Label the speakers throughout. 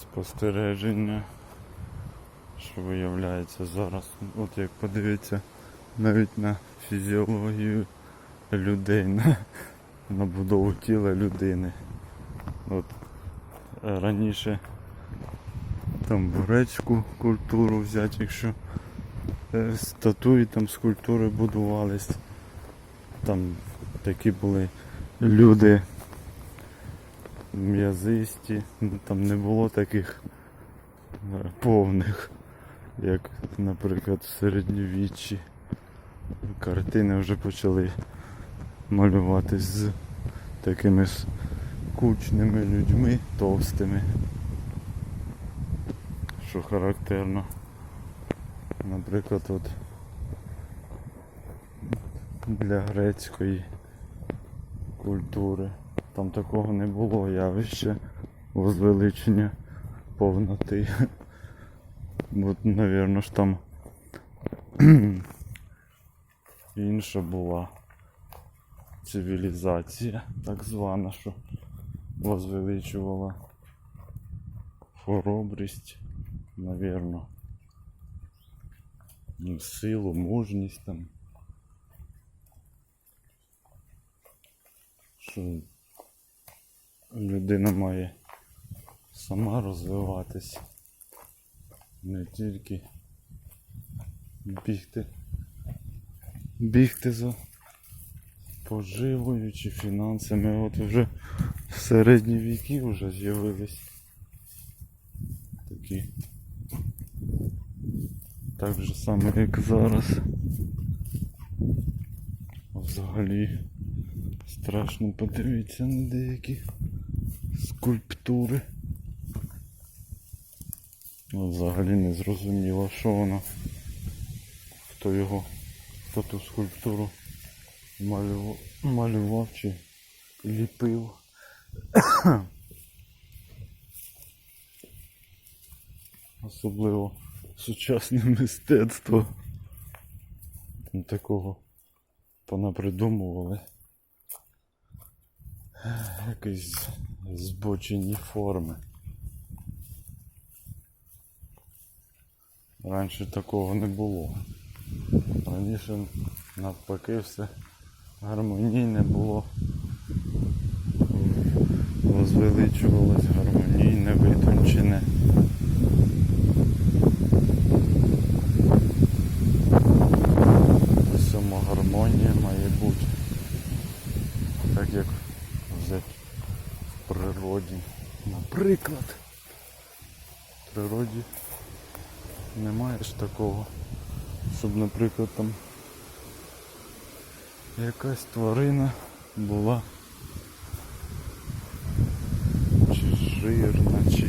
Speaker 1: спостереження, що виявляється зараз. От як подивитися навіть на фізіологію людей, на, на будову тіла людини. От раніше там грецьку культуру взяти, якщо е, статуї там скульптури будувались. Там такі були люди м'язисті, там не було таких е, повних, як, наприклад, в середньовіччі. Картини вже почали малюватись з такими кучними людьми, товстими. Що характерно. Наприклад, от для грецької культури. Там такого не було явища возвеличення повноти. От, напевно ж там інша була цивілізація, так звана, що возвеличувала хоробрість, напевно. ну, Силу, мужність там. Що людина має сама розвиватись, не тільки бігти, бігти за поживою чи фінансами. От вже в середні віки вже з'явились такі. Так же саме, як зараз. Взагалі страшно подивитися на деякі скульптури. Ну, Взагалі не зрозуміло, що воно, хто його, хто ту скульптуру малював, малював чи ліпив. Особливо сучасне мистецтво. Там такого понапридумували. Якісь збочені форми. Раніше такого не було. Раніше навпаки все гармонійне було. Возвеличувалось гармонійне, витончене. Усьому гармонія має бути. Так як взяти природі. Наприклад. В природі немає ж такого, щоб, наприклад, там якась тварина була чи жирна, чи,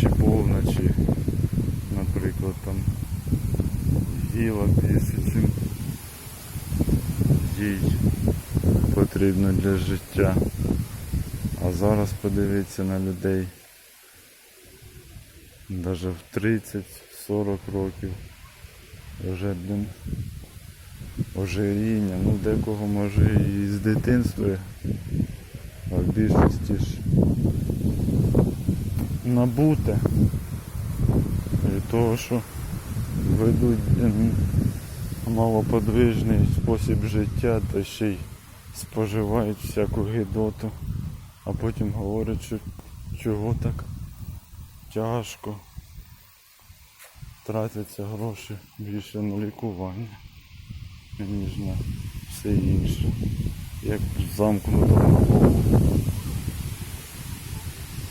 Speaker 1: чи повна, чи, наприклад, там їла чим їй потрібно для життя. А зараз подивіться на людей. Даже в 30-40 років. Вже ожиріння, ну декого може і з дитинства, а в більшості ж набуте. Від того, що ведуть малоподвижний спосіб життя та ще й споживають всяку гидоту, а потім говорять, що чого так тяжко. Тратяться гроші більше на лікування, ніж на все інше. Як замкнуто.